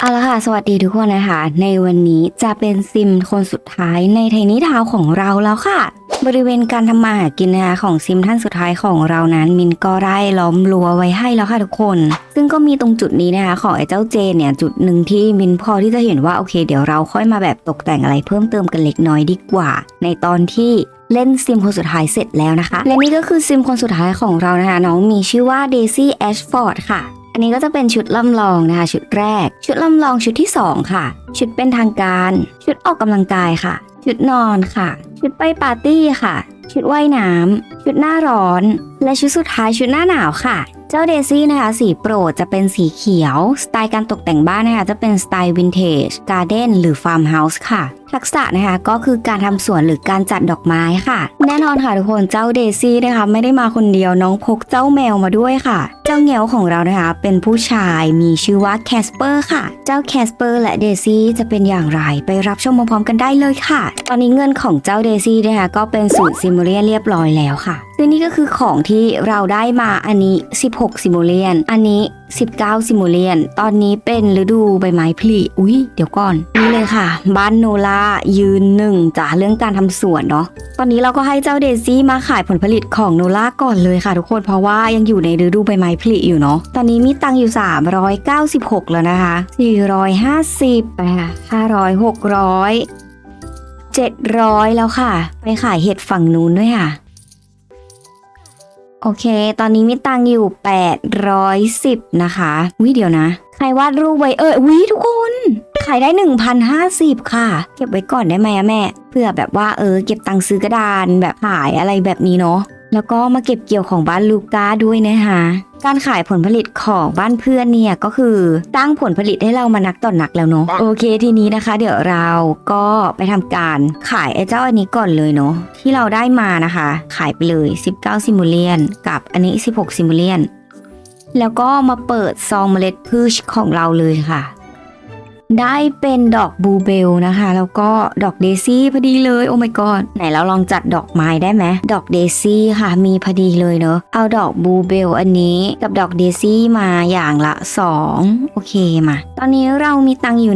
เอาละค่ะ สวัสดีทุกคนนะคะ ในวันนี้จะเป็นซิมคนสุดท้ายในไทนี่ทาวของเราแล้วค่ะ บริเวณการทำมาหากินนะคะของซิมท่านสุดท้ายของเรานั้นมินก็ได้ล้อมรั้วไว้ให้แล้วค่ะทุกคน ซึ่งก็มีตรงจุดนี้นะคะของไอ้เจ้าเจนเนี่ยจุดหนึ่งที่มินพอที่จะเห็นว่าโอเค เดี๋ยวเราค่อยมาแบบตกแต่งอะไรเพิ่มเติมกันเล็กน้อยดีกว่า ในตอนที่เล่นซิมคนสุดท้ายเสร็จแล้วนะคะ และนี่ก็คือซิมคนสุดท้ายของเรานะคะ น้องมีชื่อว่าเดซี่แอชฟอร์ดค่ะ อันนี้ก็จะเป็นชุดล่ำลองนะคะ ชุดแรก ชุดล่ำลองชุดที่ 2 ค่ะ ชุดเป็นทางการ ชุดออกกำลังกายค่ะ ชุดนอนค่ะ ชุดไปปาร์ตี้ค่ะ ชุดว่ายน้ำชุดหน้าร้อน และชุดสุดท้ายชุดหน้าหนาวค่ะเจ้าเดซี่นะคะสีโปรดจะเป็นสีเขียว สไตล์การตกแต่งบ้านนะคะจะเป็นสไตล์วินเทจการ์เด้นหรือฟาร์มเฮาส์ค่ะ ทักษะนะคะก็คือการทำสวนหรือการจัดดอกไม้ค่ะ แน่นอนค่ะทุกคนเจ้าเดซี่นะคะไม่ได้มาคนเดียวน้องพกเจ้าแมวมาด้วยค่ะ เจ้าแงวของเรานะคะ เป็นผู้ชายมีชื่อว่าแคสเปอร์ค่ะ เจ้าแคสเปอร์และเดซี่จะเป็นอย่างไรไปรับชมพร้อมๆกันได้เลยค่ะ ตอนนี้เงินของเจ้าเดซี่นะคะก็เป็นสูตรซิมูเลียนเรียบร้อยแล้วค่ะซึ่งนี่ก็คือของที่เราได้มาอันนี้ 16 ซิมูเลียน อันนี้ 19 ซิมูเลียน ตอนนี้เป็นฤดูใบไม้ผลิอุ๊ยเดี๋ยวก่อน นี่เลยค่ะ บ้านโนลายืนหนึ่งจ้ะเรื่องการทำสวนเนาะ ตอนนี้เราก็ให้เจ้าเดซี่มาขายผลผลิตของโนลาก่อนเลยค่ะทุกคนเพราะว่ายังอยู่ในฤดูใบไม้ผลิอยู่เนาะ ตอนนี้มีตังค์อยู่ 396 แล้วนะคะ 450 ไปค่ะ 500 600 700 แล้วค่ะ ไปขายเห็ดฝั่งนู้นด้วยค่ะ โอเค ตอนนี้มีตังค์อยู่ 810 นะคะวิเดี๋ยวนะ ใครวาดรูปไว้เออวิทุกคนขายได้ 1,050 ค่ะ เก็บไว้ก่อนได้ไหมอะแม่ เพื่อแบบว่าเออ เก็บตังค์ซื้อกระดานแบบขายอะไรแบบนี้เนาะ แล้วก็มาเก็บเกี่ยวของบ้านลูก้าด้วยนะคะ การขายผลผลิตของบ้านเพื่อนเนี่ยก็คือตั้งผลผลิตให้เรามานักต่อนนักแล้วเนาะโอเคทีนี้นะคะ เดี๋ยวเราก็ไปทำการขายไอ้เจ้าอันนี้ก่อนเลยเนาะที่เราได้มานะคะ ขายไปเลย 19ซิมูเลียนกับอันนี้ 16ซิมูเลียนแล้วก็มาเปิดซองเมล็ดพืชของเราเลยค่ะ ได้เป็นดอกบูเบลนะคะ แล้วก็ดอกเดซี่พอดีเลยโอ้ my god ไหนเราลองจัดดอกไม้ได้ไหมดอกเดซี่ค่ะมีพอดีเลยเนอะเอาดอกบูเบลอันนี้กับดอกเดซี่มาอย่างละ 2 โอเคมา ตอนนี้เรามีตังค์อยู่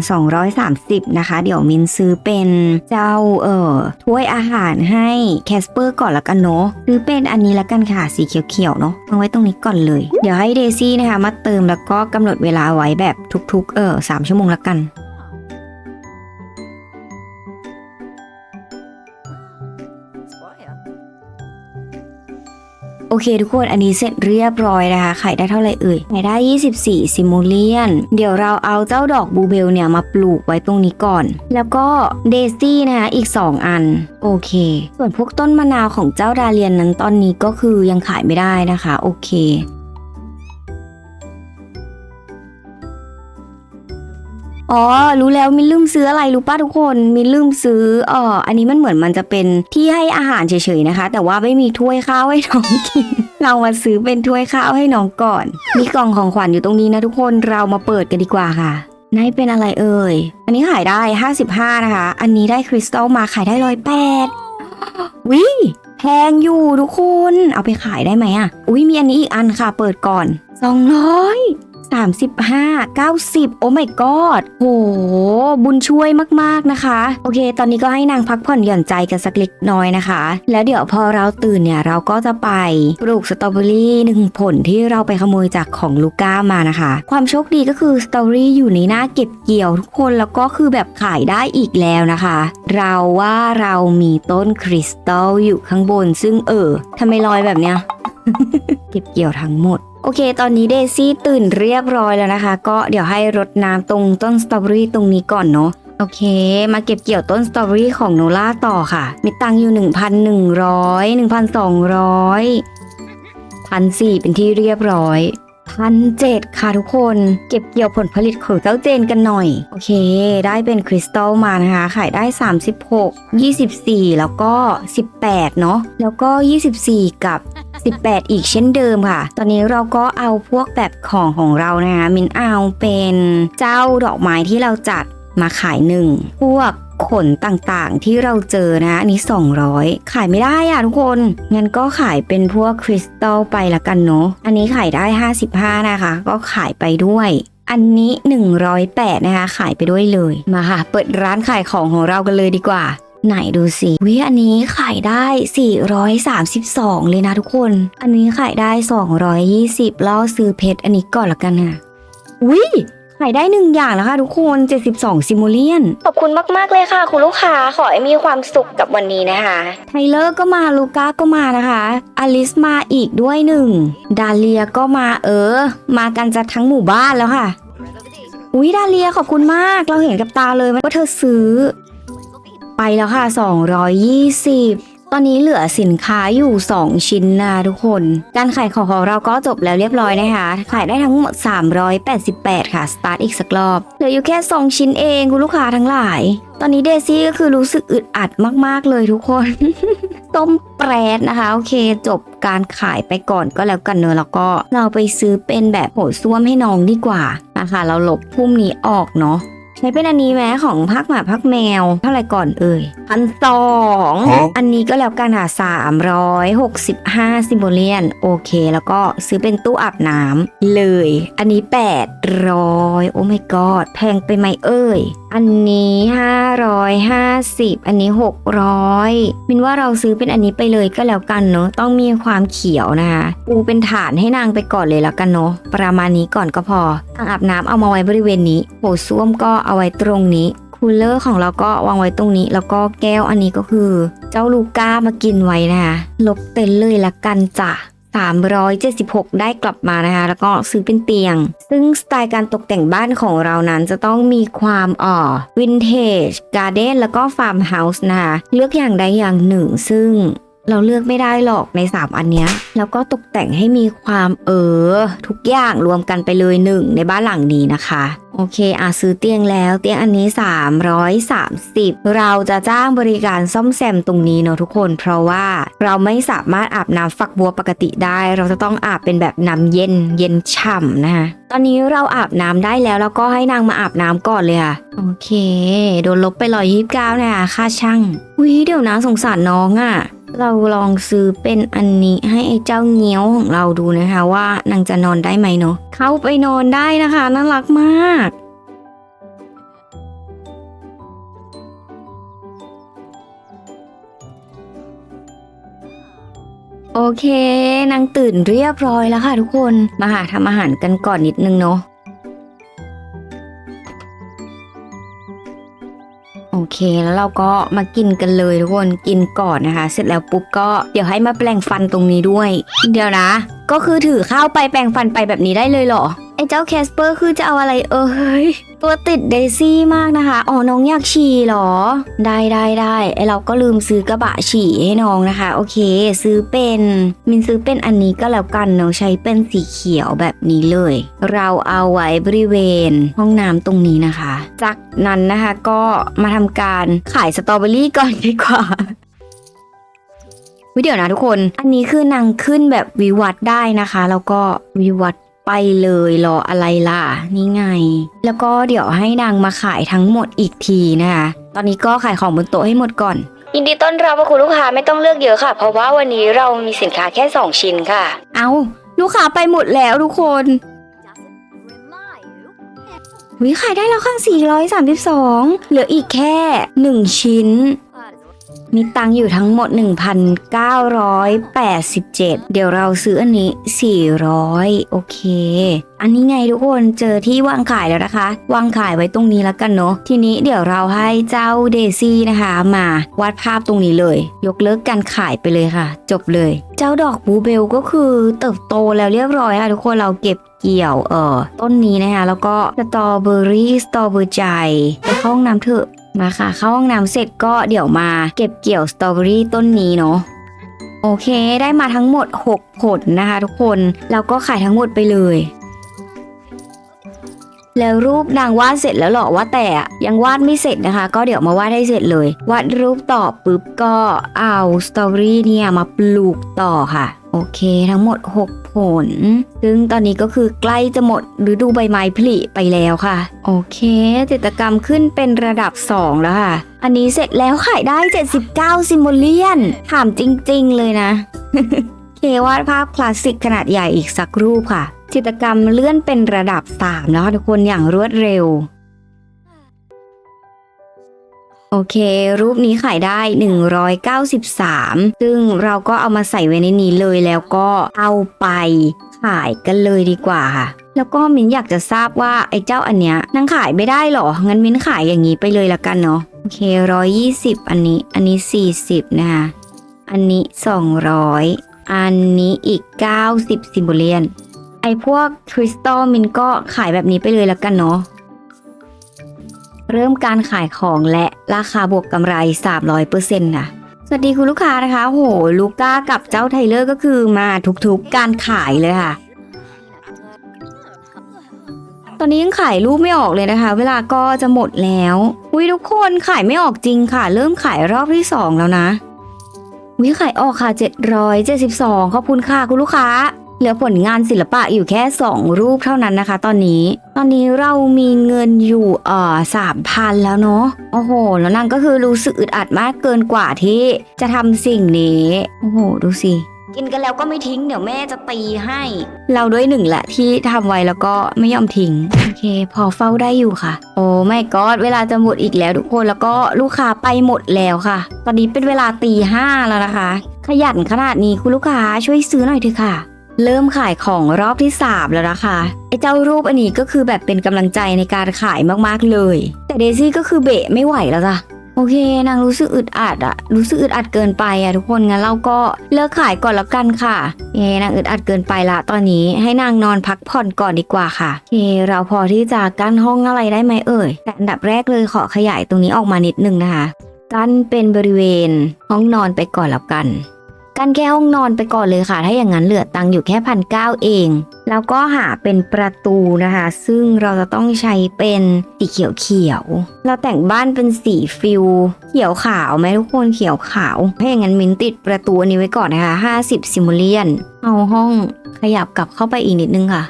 1,230 นะคะ เดี๋ยวมินซื้อเป็นเจ้าเอ่อถ้วยอาหารให้แคสเปอร์ก่อนละกันเนาะซื้อเป็นอันนี้ละกันค่ะสีเขียวๆเนาะวางไว้ตรงนี้ก่อนเลย เดี๋ยวให้เดซี่นะคะมาเติมแล้วก็กำหนดเวลาไว้แบบทุกๆเออสามชั่วโมงละกัน โอเคทุกคนอันนี้เสร็จเรียบร้อยนะคะขายได้เท่าไหร่เอ่ยขายได้ 24 ซิมูเลียน เดี๋ยวเราเอาเจ้าดอกบลูเบลเนี่ยมาปลูกไว้ตรงนี้ก่อน แล้วก็เดซี่นะคะอีก 2 อัน โอเค ส่วนพวกต้นมะนาวของเจ้าดาเลียนนั้นตอนนี้ก็คือยังขายไม่ได้นะคะ โอเค อ๋อ รู้แล้วมินลืมซื้ออะไรรู้ป้าทุกคน มินลืมซื้อเอ่ออันนี้มันเหมือนมันจะเป็นที่ให้อาหารเฉยๆนะคะ แต่ว่าไม่มีถ้วยข้าวให้น้องกิน เรามาซื้อเป็นถ้วยข้าวให้น้องก่อน มีกล่องของขวัญอยู่ตรงนี้นะทุกคนเรามาเปิดกันดีกว่าค่ะนายเป็นอะไรเอ่ย อันนี้ขายได้ 55 นะคะ อันนี้ได้คริสตัลมาขายได้ร้อยแปดวิแพงอยู่ทุกคน เอาไปขายได้ไหมอะ อุ้ยมีอันนี้อีกอันค่ะ เปิดก่อน 200 35 90 โอ้ my god โห บุญช่วยมากๆนะคะ โอเค ตอนนี้ก็ให้นางพักผ่อนหย่อนใจกันสักเล็กน้อยนะคะ แล้วเดี๋ยวพอเราตื่นเนี่ยเราก็จะไปปลูกสตรอเบอรี่หนึ่งผลที่เราไปขโมยจากของลูก้ามานะคะ ความโชคดีก็คือสตรอเบอรี่อยู่ในหน้าเก็บเกี่ยวทุกคนแล้วก็คือแบบขายได้อีกแล้วนะคะ เราว่าเรามีต้นคริสตัลอยู่ข้างบนซึ่งเออทำไมลอยแบบเนี้ย เก็บเกี่ยวทั้งหมด โอเค ตอนนี้เดซี่ตื่นเรียบร้อยแล้วนะคะ ก็เดี๋ยวให้รดน้ำตรงต้นสตรอเบอรี่ตรงนี้ก่อนเนาะโอเค มาเก็บเกี่ยวต้นสตรอเบอรี่ของโนล่าต่อค่ะ มีตังอยู่ 1,100 1,200พันสี่เป็นที่เรียบร้อยพันเจ็ดค่ะทุกคนเก็บเกี่ยวผลผลิตของเจ้าเจนกันหน่อย โอเค ได้เป็นคริสตัลมานะคะ ขายได้ 36 24 แล้วก็ 18 เนาะแล้วก็ 24 กับ 18 อีกเช่นเดิมค่ะ ตอนนี้เราก็เอาพวกแบบของของเรานะคะมินเอาเป็นเจ้าดอกไม้ที่เราจัดมาขายหนึ่งพวกขนต่างๆที่เราเจอนะอันนี้ 200 ขายไม่ได้อะทุกคน งั้นก็ขายเป็นพวกคริสตัลไปละกันเนาะ อันนี้ขายได้ 55 นะคะ ก็ขายไปด้วย อันนี้ 108 นะคะ ขายไปด้วยเลย มาค่ะ เปิดร้านขายของของเรากันเลยดีกว่า ไหนดูสิวิอันนี้ขายได้ 432 เลยนะทุกคน อันนี้ขายได้ 220แล้วซื้อเพชรอันนี้ก่อนละกันค่ะวิขายได้หนึ่งอย่างแล้วค่ะทุกคน 72 ซิมูเลียน ขอบคุณมาก ๆ เลยค่ะ คุณลูกค้า ขอให้มีความสุขกับวันนี้นะคะ ไทเลอร์ก็มาลูก้าก็มานะคะ อลิสมาอีกด้วยหนึ่ง ดาเลียก็มาเออ มากันจะทั้งหมู่บ้านแล้วค่ะ อุ๊ยดาเลียขอบคุณมาก เราเห็นกับตาเลยว่าเธอซื้อ ไปแล้วค่ะ 220ตอนนี้เหลือสินค้าอยู่ 2 ชิ้นนะทุกคน การขายของของเราก็จบแล้วเรียบร้อยนะคะ ขายได้ทั้งหมด 388 ค่ะ สตาร์ทอีกสักรอบ เหลืออยู่แค่ 2 ชิ้นเองคุณลูกค้าทั้งหลาย ตอนนี้เดซี่ก็คือรู้สึกอึดอัดมากๆเลยทุกคน ต้มแปรดนะคะ โอเค จบการขายไปก่อนก็แล้วกันเนอะแล้วก็เราไปซื้อเป็นแบบโหส้วมให้น้องดีกว่านะคะ เราหลบพุ่มนี้ออกเนาะ ใช้เป็นอันนี้ไหมของพักหมาพักแมว เท่าไหร่ก่อนเอ่ยพันสองฮะอันนี้ก็แล้วกันค่ะสามร้อยหกสิบห้าซิมโบเลียน โอเค แล้วก็ซื้อเป็นตู้อาบน้ำเลย อันนี้แปดร้อยโอ้ my god แพงไปไหมเอ่ยอันนี้ห้าร้อยห้าสิบอันนี้หกร้อยมินว่าเราซื้อเป็นอันนี้ไปเลยก็แล้วกันเนาะต้องมีความเขียวนะคะปูเป็นฐานให้นางไปก่อนเลยแล้วกันเนาะประมาณนี้ก่อนก็พออ่างอาบน้ำเอามาไว้บริเวณนี้โถส้วมก็เอาไว้ตรงนี้คูลเลอร์ของเราก็วางไว้ตรงนี้ แล้วก็แก้วอันนี้ก็คือ เจ้าลูก้ามากินไว้นะคะลบเต็นเลยละกันจ้ะ376 ได้กลับมานะคะ แล้วก็ซื้อเป็นเตียง ซึ่งสไตล์การตกแต่งบ้านของเรานั้นจะต้องมีความอ่อวินเทจ การ์เด้นแล้วก็ฟาร์มเฮาส์นะคะ เลือกอย่างใดอย่างหนึ่งซึ่ง เราเลือกไม่ได้หรอกใน 3 อันเนี้ย แล้วก็ตกแต่งให้มีความเออ ทุกอย่างรวมกันไปเลยหนึ่งในบ้านหลังนี้นะคะ โอเคอะซื้อเตียงแล้วเตียงอันนี้ 330 เราจะจ้างบริการซ่อมแซมตรงนี้เนอะทุกคน เพราะว่าเราไม่สามารถอาบน้ำฝักบัวปกติได้ เราจะต้องอาบเป็นแบบน้ำเย็นเย็นฉ่ำนะคะตอนนี้เราอาบน้ำได้แล้วแล้วก็ให้นางมาอาบน้ำก่อนเลยค่ะ โอเค โดนลบไปร้อยยี่สิบเก้านะคะค่าช่างวิเดี๋ยวนะสงสารน้องอะ่ะ เราลองซื้อเป็นอันนี้ให้ไอ้เจ้าเงี้ยวของเราดูนะคะว่านางจะนอนได้ไหมเนาะเข้าไปนอนได้นะคะน่ารักมากโอเคนางตื่นเรียบร้อยแล้วค่ะทุกคน มาหาทำอาหารกันก่อนนิดนึงเนาะ เคแล้วเราก็มากินกันเลยทุกคนกินก่อนนะคะ เสร็จแล้วปุ๊บก็เดี๋ยวให้มาแปลงฟันตรงนี้ด้วย เดี๋ยวนะ ก็คือถือข้าวไปแปลงฟันไปแบบนี้ได้เลยเหรอไอ้เจ้าแคสเปอร์คือจะเอาอะไรเอ้ย ตัวติดเดซี่มากนะคะ อ๋อ น้องอยากฉี่เหรอ ได้ได้ได้ไอเราก็ลืมซื้อกระบะฉี่ให้น้องนะคะ โอเค ซื้อเป็นมินซื้อเป็นอันนี้ก็แล้วกันเนาะใช้เป็นสีเขียวแบบนี้เลย เราเอาไว้บริเวณห้องน้ำตรงนี้นะคะ จากนั้นนะคะก็มาทำการขายสตรอเบอรี่ก่อนดีกว่าวิเดี๋ยวนะทุกคน อันนี้คือนางขึ้นแบบวิวัดได้นะคะ แล้วก็วิวัด ไปเลยรออะไรล่ะ นี่ไง แล้วก็เดี๋ยวให้นางมาขายทั้งหมดอีกทีนะคะ ตอนนี้ก็ขายของบนโต๊ะให้หมดก่อน ยินดีต้อนรับคุณลูกค้าไม่ต้องเลือกเยอะค่ะ เพราะว่าวันนี้เรามีสินค้าแค่ 2 ชิ้นค่ะ เอาลูกค้าไปหมดแล้วทุกคนวิขายได้แล้วค่ะ432 เหลืออีกแค่ 1 ชิ้น มีตังค์อยู่ทั้งหมด 1,987 เดี๋ยวเราซื้ออันนี้ 400 โอเค อันนี้ไงทุกคนเจอที่วางขายแล้วนะคะ วางขายไว้ตรงนี้แล้วกันเนาะทีนี้เดี๋ยวเราให้เจ้าเดซี่นะคะ มาวาดภาพตรงนี้เลย ยกเลิกการขายไปเลยค่ะ จบเลย เจ้าดอกบูเบลก็คือเติบโตแล้วเรียบร้อยค่ะทุกคนเราเก็บเกี่ยวเอ่อต้นนี้นะคะ แล้วก็สตรอเบอรี่สตรอเบอร์ใจไปเข้าห้องน้ำเถอะ มาค่ะเข้าห้องน้ำเสร็จก็เดี๋ยวมาเก็บเกี่ยวสตรอเบอรี่ต้นนี้เนาะโอเค ได้มาทั้งหมด 6 ผลนะคะทุกคน แล้วก็ขายทั้งหมดไปเลย แล้วรูปนางวาดเสร็จแล้วหรอว่าแต่ยังวาดไม่เสร็จนะคะ ก็เดี๋ยวมาวาดให้เสร็จเลยวาดรูปต่อปุ๊บก็เอาสตอรี่เนี่ยมาปลูกต่อค่ะ โอเคทั้งหมด 6 ผล ซึ่งตอนนี้ก็คือใกล้จะหมดฤดูใบไม้ผลิไปแล้วค่ะ โอเคจิตกรรมขึ้นเป็นระดับ 2 แล้วค่ะ อันนี้เสร็จแล้วขายได้ 79 ซิมโบเลียน ถามจริงๆเลยนะเควาดภาพคลาสสิกขนาดใหญ่อีกสักรูปค่ะ จิตกรรมเลื่อนเป็นระดับ 3 แล้วค่ะทุกคนอย่างรวดเร็ว โอเค รูปนี้ขายได้ 193 ซึ่งเราก็เอามาใส่ไว้ในนี้เลยแล้วก็เอาไปขายกันเลยดีกว่าค่ะ แล้วก็มินอยากจะทราบว่าไอ้เจ้าอันเนี้ยนางขายไม่ได้หรอ งั้นมินขายอย่างนี้ไปเลยละกันเนาะ โอเคร้อยยี่สิบอันนี้ อันนี้สี่สิบนะคะอันนี้สองร้อยอันนี้อีกเก้าสิบซิมโบเลียน ไอพวกคริสตัลมินก็ขายแบบนี้ไปเลยและกันเนาะเริ่มการขายของและราคาบวกกำไร 300%ค่ะสวัสดีคุณลูกค้านะคะโหลูก้ากับเจ้าไทเลอร์ก็คือมาทุกๆการขายเลยค่ะ ตอนนี้ยังขายรูปไม่ออกเลยนะคะ เวลาก็จะหมดแล้วอุ้ยทุกคนขายไม่ออกจริงค่ะ เริ่มขายรอบที่ 2 แล้วนะวิขายออกค่ะ 772 ขอบคุณค่ะคุณลูกค้า เหลือผลงานศิลปะอยู่แค่ 2 รูปเท่านั้นนะคะ ตอนนี้ ตอนนี้เรามีเงินอยู่เอ่อสามพันแล้วเนาะ โอ้โห แล้วนางก็คือรู้สึกอึดอัดมากเกินกว่าที่จะทำสิ่งนี้ โอ้โห ดูสิ กินกันแล้วก็ไม่ทิ้งเดี๋ยวแม่จะตีให้ เราด้วยหนึ่งแหละที่ทำไว้แล้วก็ไม่ยอมทิ้ง โอเค พอเฝ้าได้อยู่ค่ะ โอ้ไม่กอดเวลาจะหมดอีกแล้วทุกคนแล้วก็ลูกค้าไปหมดแล้วค่ะ ตอนนี้เป็นเวลาตีห้าแล้วนะคะ ขยันขนาดนี้คุณลูกค้าช่วยซื้อหน่อยเถอะค่ะ เริ่มขายของรอบที่ 3 แล้วนะคะไอ้เจ้ารูปอันนี้ก็คือแบบเป็นกำลังใจในการขายมากๆเลย แต่เดซี่ก็คือเบะไม่ไหวแล้วจ้ะโอเคนางรู้สึกอึดอัดอะรู้สึกอึดอัดเกินไปอะทุกคนงั้นเราก็เลิกขายก่อนแล้วกันค่ะเอนางอึดอัดเกินไปละตอนนี้ให้นางนอนพักผ่อนก่อนดีกว่าค่ะโอเคเราพอที่จะกั้นห้องอะไรได้ไหมเอ่ยแต่อันดับแรกเลยขอขยายตรงนี้ออกมานิดนึงนะคะกั้นเป็นบริเวณห้องนอนไปก่อนแล้วกัน กันแค่ห้องนอนไปก่อนเลยค่ะ ถ้าอย่างนั้นเหลือตังค์อยู่แค่พันเก้าเอง แล้วก็หาเป็นประตูนะคะ ซึ่งเราจะต้องใช้เป็นสีเขียวเขียวๆเราแต่งบ้านเป็นสีฟิลเขียวขาวไหมทุกคนเขียวขาวถ้าอย่างนั้นมินติดประตูอันนี้ไว้ก่อนนะคะ50ซิมูเลียนเอาห้องขยับกลับเข้าไปอีกนิดนึงค่ะ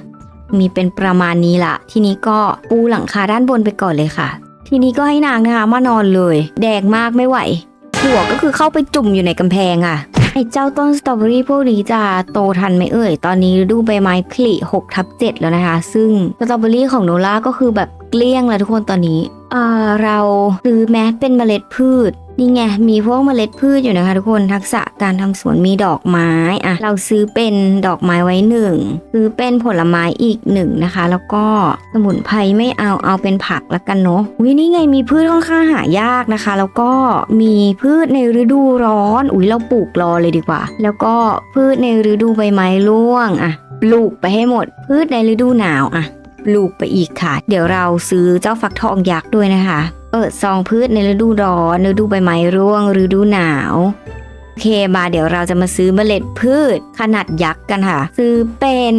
มีเป็นประมาณนี้ละทีนี้ก็ปูหลังคาด้านบนไปก่อนเลยค่ะ ทีนี้ก็ให้นางนะคะมานอนเลย แดงมากไม่ไหวหัวก็คือเข้าไปจุ่มอยู่ในกำแพงค่ะ อ้เจ้าต้นสตรอเบอรี่พวกนี้จะโตทันไหมเอ่ย ตอนนี้ฤดูใบไม้ผลิ6ทับ7แล้วนะคะ ซึ่งสตรอเบอรี่ของโนล่าก็คือแบบเกลี้ยงแล้วทุกคนตอนนี้เออเราซื้อแม้เป็นเมล็ดพืช นี่ไงมีพวกเมล็ดพืชอยู่นะคะทุกคนทักษะการทำสวนมีดอกไม้อะเราซื้อเป็นดอกไม้ไว้หนึ่งซื้อเป็นผลไม้อีกหนึ่งนะคะ แล้วก็สมุนไพรไม่เอาเอาเป็นผักละกันเนาะอุ้ยนี่ไงมีพืชค่อนข้างหายากนะคะ แล้วก็มีพืชในฤดูร้อน อุ้ยเราปลูกรอเลยดีกว่า แล้วก็พืชในฤดูใบไม้ร่วงอะปลูกไปให้หมด พืชในฤดูหนาวอะปลูกไปอีกค่ะ เดี๋ยวเราซื้อเจ้าฟักทองยักษ์ด้วยนะคะ เปิดซองพืชในฤดูร้อนฤดูใบไม้ร่วงฤดูหนาวโอเคมาเดี๋ยวเราจะมาซื้อเมล็ดพืชขนาดยักษ์กันค่ะ ซื้อเป็น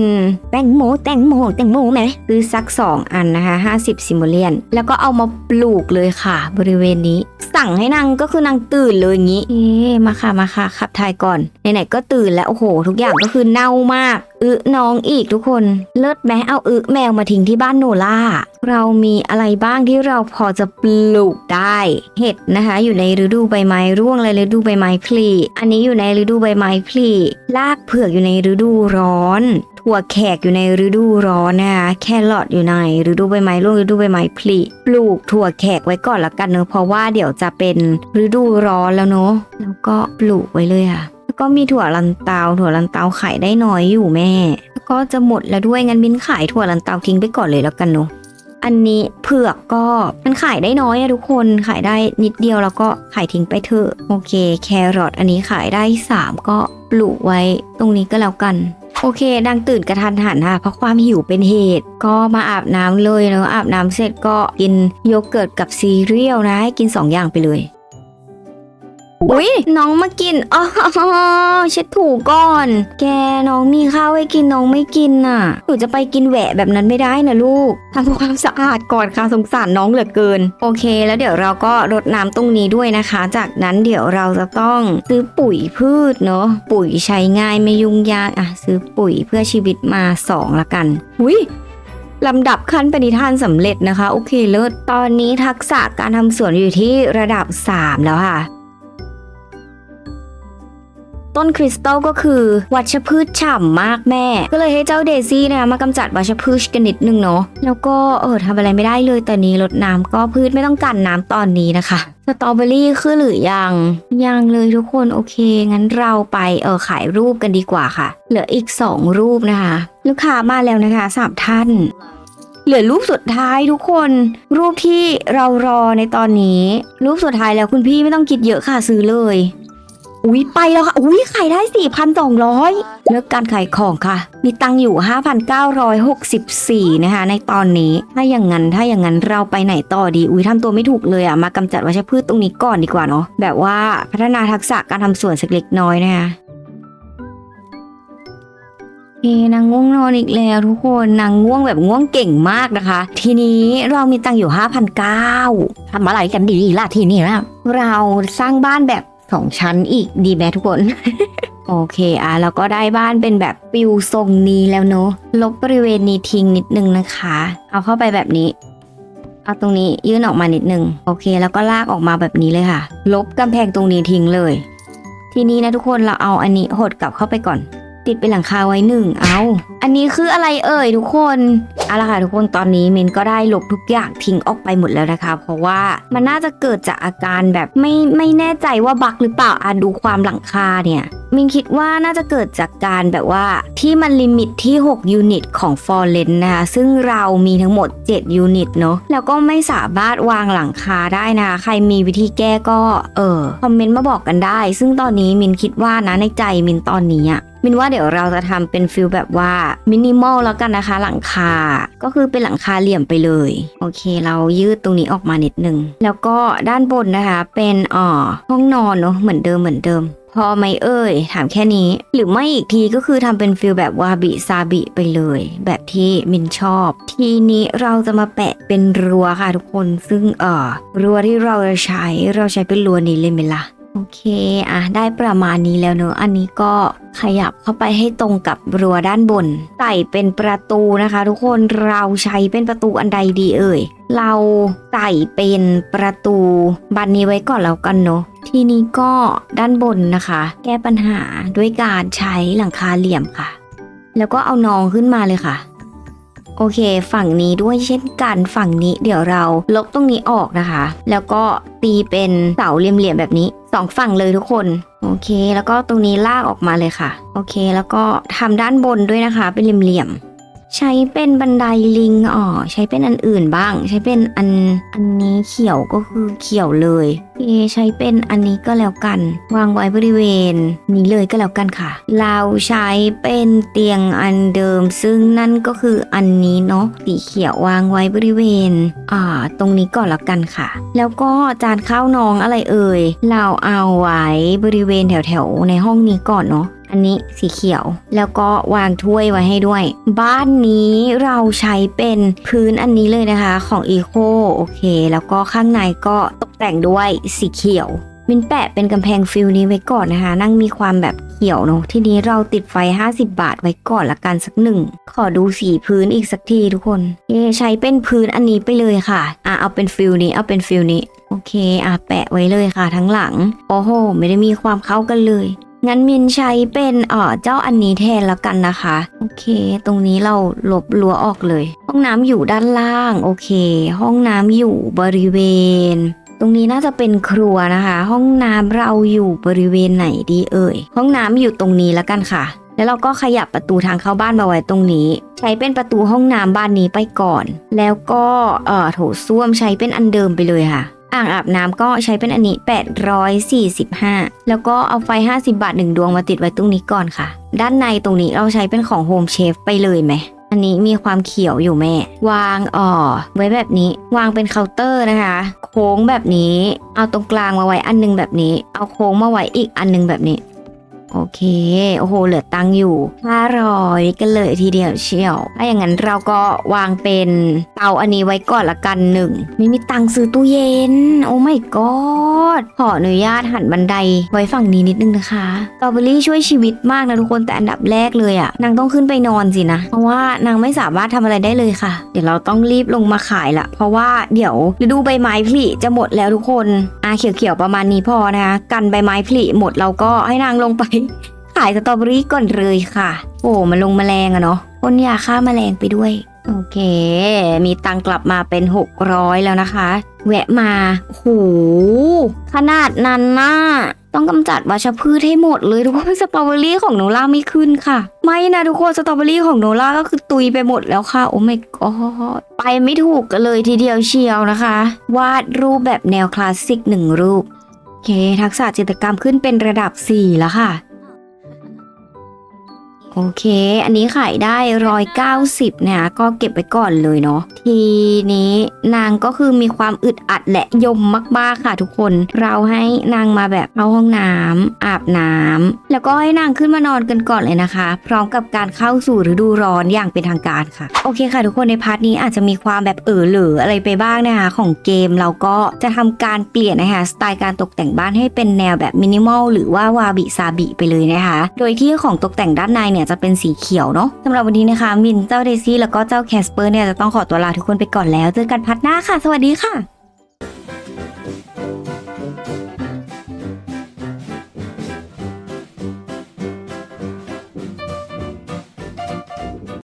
แตงโมแตงโมแตงโมไหมซื้อสัก 2 อันนะคะ 50ซิมโมเลียน แล้วก็เอามาปลูกเลยค่ะ บริเวณนี้ สั่งให้นางก็คือนางตื่นเลยอย่างนี้ เอ๊มาค่ะมาค่ะขับถ่ายก่อนไหนๆก็ตื่นแล้วโอ้โห ทุกอย่างก็คือเน่ามาก อึน้องอีกทุกคน เลิศแม้เอาอึแมวมาทิ้งที่บ้านโนล่า เรามีอะไรบ้างที่เราพอจะปลูกได้ เห็ดนะคะ อยู่ในฤดูใบไม้ร่วงและฤดูใบไม้ผลิอันนี้อยู่ในฤดูใบไม้ผลิลากเผือกอยู่ในฤดูร้อนถั่วแขกอยู่ในฤดูร้อนนะคะแครอทอยู่ในฤดูใบไม้ร่วงฤดูใบไม้ผลิปลูกถั่วแขกไว้ก่อนละกันเนอะเพราะว่าเดี๋ยวจะเป็นฤดูร้อนแล้วเนอะแล้วก็ปลูกไว้เลยอะ ก็มีถั่วลันเตา ถั่วลันเตาขายได้น้อยอยู่แม่ ก็จะหมดแล้วด้วยงั้นบินขายถั่วลันเตาทิ้งไปก่อนเลยแล้วกันเนอะอันนี้เผือกก็มันขายได้น้อยอะทุกคนขายได้นิดเดียวแล้วก็ขายทิ้งไปเถอะโอเค แครอทอันนี้ขายได้สามก็ปลูกไว้ตรงนี้ก็แล้วกัน โอเค ดังตื่นกระทันหันค่ะเพราะความหิวเป็นเหตุ ก็มาอาบน้ำเลยเนอะอาบน้ำเสร็จก็กินโยเกิร์ตกับซีเรียลนะให้กิน 2 อย่างไปเลย อุ๊ยน้องมากินอ๋อเช็ดถูก่อน แกน้องมีข้าวให้กินน้องไม่กินน่ะหนูจะไปกินแหวะแบบนั้นไม่ได้นะลูกทำความสะอาดก่อนค่ะสงสารน้องเหลือเกิน โอเค แล้วเดี๋ยวเราก็รดน้ำตรงนี้ด้วยนะคะ จากนั้นเดี๋ยวเราจะต้องซื้อปุ๋ยพืชเนาะปุ๋ยใช้ง่ายไม่ยุ่งยากอะซื้อปุ๋ยเพื่อชีวิตมาสองละกันอุ๊ยลำดับขั้นปณิธานสำเร็จนะคะ โอเคเลิศตอนนี้ทักษะการทำสวนอยู่ที่ระดับ 3 แล้วค่ะ ต้นคริสตัลก็คือวัชพืชฉ่ำมากแม่ ก็เลยให้เจ้าเดซี่นะมากำจัดวัชพืชกันนิดนึงเนาะแล้วก็เออทำอะไรไม่ได้เลยตอนนี้รดน้ำก็พืชไม่ต้องการน้ำตอนนี้นะคะสตรอเบอรี่คือหรือยัง ยังเลยทุกคนโอเค งั้นเราไปเออขายรูปกันดีกว่าค่ะ เหลืออีก 2 รูปนะคะ ลูกค้ามาแล้วนะคะสามท่านเหลือรูปสุดท้ายทุกคน รูปที่เรารอในตอนนี้ รูปสุดท้ายแล้วคุณพี่ไม่ต้องคิดเยอะค่ะซื้อเลย อุ๊ยไปแล้วค่ะ อุ๊ยขายได้ 4,200 เลิกการขายของค่ะ มีตังอยู่ 5,964 นะคะ ในตอนนี้ ถ้าอย่างนั้น ถ้าอย่างนั้นเราไปไหนต่อดี อุ๊ยทำตัวไม่ถูกเลยอะ มากำจัดวัชพืชตรงนี้ก่อนดีกว่าเนาะ แบบว่าพัฒนาทักษะการทำสวนสักเล็กน้อยนะคะเอนางง่วงนอนอีกแล้วทุกคนนางง่วงแบบง่วงเก่งมากนะคะ ทีนี้เรามีตังค์อยู่5,900ทำอะไรกันดีล่ะทีนี้นะเราสร้างบ้านแบบ สองชั้นอีกดีไหมทุกคน โอเคอะเราก็ได้บ้านเป็นแบบปิวทรงนี้แล้วเนอะลบบริเวณนี้ทิ้งนิดนึงนะคะ เอาเข้าไปแบบนี้ เอาตรงนี้ยื่นออกมานิดนึง โอเค แล้วก็ลากออกมาแบบนี้เลยค่ะ ลบกำแพงตรงนี้ทิ้งเลย ทีนี้นะทุกคนเราเอาอันนี้หดกลับเข้าไปก่อน ติดเป็นหลังคาไว้หนึ่งเอา อันนี้คืออะไรเอ่ยทุกคนเอาละค่ะทุกคนตอนนี้เมนก็ได้ลบทุกอย่างทิ้งออกไปหมดแล้วนะคะ เพราะว่ามันน่าจะเกิดจากอาการแบบไม่ไม่แน่ใจว่าบักหรือเปล่าอะดูความหลังคาเนี่ยมินคิดว่าน่าจะเกิดจากการแบบว่าที่มันลิมิตที่ 6 ยูนิตของ f o r e n นนะคะ ซึ่งเรามีทั้งหมด 7 ยูนิตเนาะแล้วก็ไม่สามารถวางหลังคาได้นะคะ ใครมีวิธีแก้ก็เออคอมเมนต์มาบอกกันได้ ซึ่งตอนนี้มินคิดว่านะในใจมินตอนนี้อะมินว่าเดี๋ยวเราจะทำเป็นฟิลแบบว่ามินิมอลแล้วกันนะคะ หลังคา ก็คือเป็นหลังคาเหลี่ยมไปเลย โอเค เรายืดตรงนี้ออกมานิดนึง แล้วก็ด้านบนนะคะ เป็นอ่อห้องนอนเนาะเหมือนเดิมเหมือนเดิม อไหมเอ่ยถามแค่นี้ หรือไม่อีกทีก็คือทำเป็นฟิลแบบวาบิซาบิไปเลย แบบที่มินชอบ ทีนี้เราจะมาแปะเป็นรั้วค่ะทุกคนซึ่งเอ่อรั้วที่เราจะใช้เราใช้เป็นรั้วนี้เลยไหมล่ะโอเค อะ ได้ประมาณนี้แล้วเนอะ อันนี้ก็ขยับเข้าไปให้ตรงกับรั้วด้านบน ใส่เป็นประตูนะคะ ทุกคน เราใช้เป็นประตูอันใดดีเอ่ย เราใส่เป็นประตูบานนี้ไว้ก่อนแล้วกันเนอะ ทีนี้ก็ด้านบนนะคะ แก้ปัญหาด้วยการใช้หลังคาเหลี่ยมค่ะ แล้วก็เอานองขึ้นมาเลยค่ะ โอเค ฝั่งนี้ด้วยเช่นกันฝั่งนี้เดี๋ยวเราลบตรงนี้ออกนะคะ แล้วก็ตีเป็นเสาเหลี่ยมๆแบบนี้สองฝั่งเลยทุกคน โอเค แล้วก็ตรงนี้ลากออกมาเลยค่ะ โอเค แล้วก็ทำด้านบนด้วยนะคะ เป็นเหลี่ยมๆ ใช้เป็นบันไดลิงอ๋อใช้เป็นอันอื่นบ้าง ใช้เป็นอันอันนี้เขียวก็คือเขียวเลยโอใช้เป็นอันนี้ก็แล้วกัน วางไว้บริเวณ นี้เลยก็แล้วกันค่ะ เราใช้เป็นเตียงอันเดิม ซึ่งนั่นก็คืออันนี้เนาะสีเขียววางไว้บริเวณ อ่า ตรงนี้ก่อนแล้วกันค่ะ แล้วก็จานข้าวน้องอะไรเอ่ยเราเอาไว้บริเวณแถวๆในห้องนี้ก่อนเนาะ อันนี้สีเขียว แล้วก็วางถ้วยไว้ให้ด้วย บ้านนี้เราใช้เป็นพื้นอันนี้เลยนะคะของ e c o โอเค แล้วก็ข้างในก็ตกแต่งด้วยสีเขียวมินแปะเป็นกำแพงฟิลนี้ไว้ก่อนนะคะ นั่งมีความแบบเขียวเนอะทีนี้เราติดไฟ 50 บาทไว้ก่อนละกันสักหนึ่ง ขอดูสีพื้นอีกสักทีทุกคนเอใช้เป็นพื้นอันนี้ไปเลยค่ะ อะเอาเป็นฟิลนี้เอาเป็นฟิลนี้ โอเค อะแปะไว้เลยค่ะทั้งหลัง โอ้โห ไม่ได้มีความเข้ากันเลย งั้นมินใช้เป็นเอ่อเจ้าอันนี้แทนแล้วกันนะคะ โอเค ตรงนี้เราลบรั้วออกเลย ห้องน้ำอยู่ด้านล่าง โอเค ห้องน้ำอยู่บริเวณ ตรงนี้น่าจะเป็นครัวนะคะ ห้องน้ำเราอยู่บริเวณไหนดีเอ่ย ห้องน้ำอยู่ตรงนี้แล้วกันค่ะ แล้วเราก็ขยับประตูทางเข้าบ้านมาไว้ตรงนี้ ใช้เป็นประตูห้องน้ำบ้านนี้ไปก่อน แล้วก็เอ่อโถส้วมใช้เป็นอันเดิมไปเลยค่ะ อ่างอาบน้ำก็ใช้เป็นอันนี้ 845 แล้วก็เอาไฟ 50 บาทหนึ่งดวงมาติดไว้ตรงนี้ก่อนค่ะ ด้านในตรงนี้เราใช้เป็นของโฮมเชฟไปเลยไหม อันนี้มีความเขียวอยู่แม่ วางอ่อ ไว้แบบนี้ วางเป็นเคาน์เตอร์นะคะ โค้งแบบนี้ เอาตรงกลางมาไว้อันหนึงแบบนี้ เอาโค้งมาไว้อีกอันหนึงแบบนี้ โอเค โอ้โห เหลือตังอยู่ 500 กันเลยทีเดียวเชียว ถ้าอย่างนั้นเราก็วางเป็นเตาอันนี้ไว้ก่อนละกันหนึ่ง ไม่มีตังซื้อตู้เย็น โอ้ไม่กอด ขออนุญาตหันบันไดไว้ฝั่งนี้นิดนึงนะคะตรอเบอรี่ช่วยชีวิตมากนะทุกคน แต่อันดับแรกเลยอะนางต้องขึ้นไปนอนสินะ เพราะว่านางไม่สามารถทำอะไรได้เลยค่ะ เดี๋ยวเราต้องรีบลงมาขายละ เพราะว่าเดี๋ยวฤดูใบไม้ผลิจะหมดแล้วทุกคนอะอะเขียวๆประมาณนี้พอนะคะ กันใบไม้ผลิหมดเราก็ให้นางลงไปขายสตรอเบอรี่ก่อนเลยค่ะ โอ้มันลงแมลงอะเนาะพ่นยาฆ่าแมลงไปด้วย โอเค มีตังกลับมาเป็น 600 แล้วนะคะ แวะมาโหขนาดนั้นน่ะต้องกำจัดวัชพืชให้หมดเลยทุกคนสตรอเบอรี่ของโนล่าไม่ขึ้นค่ะ ไม่นะทุกคนสตรอเบอรี่ของโนล่าก็คือตุยไปหมดแล้วค่ะ โอ้ไม่กอดไปไม่ถูกกันเลยทีเดียวเชียวนะคะ วาดรูปแบบแนวคลาสสิกหนึ่งรูปโอเค ทักษะจิตรกรรมขึ้นเป็นระดับ 4 แล้วค่ะ โอเค อันนี้ขายได้ร้อยเก้าสิบเนี่ยก็เก็บไปก่อนเลยเนาะทีนี้นางก็คือมีความอึดอัดและยมมากๆค่ะทุกคน เราให้นางมาแบบเข้าห้องน้ำอาบน้ำแล้วก็ให้นางขึ้นมานอนกันก่อนเลยนะคะ พร้อมกับการเข้าสู่ฤดูร้อนอย่างเป็นทางการค่ะ โอเคค่ะทุกคนในพาร์ทนี้อาจจะมีความแบบเออเหลืออะไรไปบ้างนะคะของเกมเราก็จะทำการเปลี่ยนนะคะสไตล์การตกแต่งบ้านให้เป็นแนวแบบมินิมอลหรือว่าวาบิซาบิไปเลยนะคะ โดยที่ของตกแต่งด้านในเนี่ยจะเป็นสีเขียวเนาะสำหรับวันนี้นะคะมินเจ้าเดซี่แล้วก็เจ้าแคสเปอร์เนี่ยจะต้องขอตัวลาทุกคนไปก่อนแล้วเจอกันพัดหน้าค่ะ สวัสดีค่ะ